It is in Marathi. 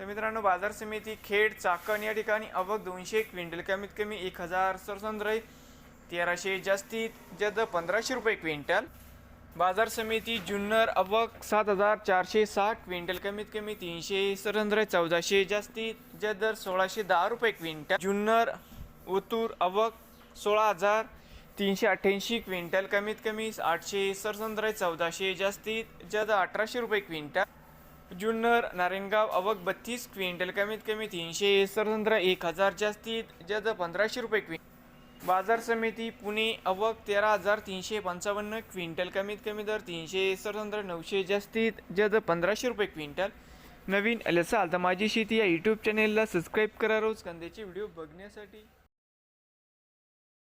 तर मित्रांनो बाजार समिती खेड चाकण या ठिकाणी अवक दोनशे क्विंटल. कमीत कमी एक हजार सरसंद्रय तेराशे जास्तीत जद पंधराशे रुपये क्विंटल. बाजार समिती जुन्नर अवक सात हजार चारशे साठ क्विंटल. कमीत कमी तीनशे सरसंद्रय चौदाशे जास्तीत जदर सोळाशे दहा रुपये क्विंटल. जुन्नर ओतूर अवक सोळा हजार तीनशे अठ्ठ्याऐंशी क्विंटल. कमीत कमी आठशे सरसंद्र चौदाशे जास्तीत जद अठराशे रुपये क्विंटल. जुन्नर नारायणगाव अवक बत्तीस क्विंटल कमीत कमी तीनशे संत्रा एक हजार जास्तीत जद पंधराशे रुपये क्विंटल बाजार समिती पुणे अवक तेरा हजार तीनशे पंचावन्न क्विंटल कमीत कमी दर तीनशे संत्रा नऊशे जास्तीत जद पंधराशे रुपये क्विंटल. नवीन आलं असाल तर माझी शेती या यूट्यूब चॅनेलला सबस्क्राईब करा रोज. कांद्याचे व्हिडिओ बघण्यासाठी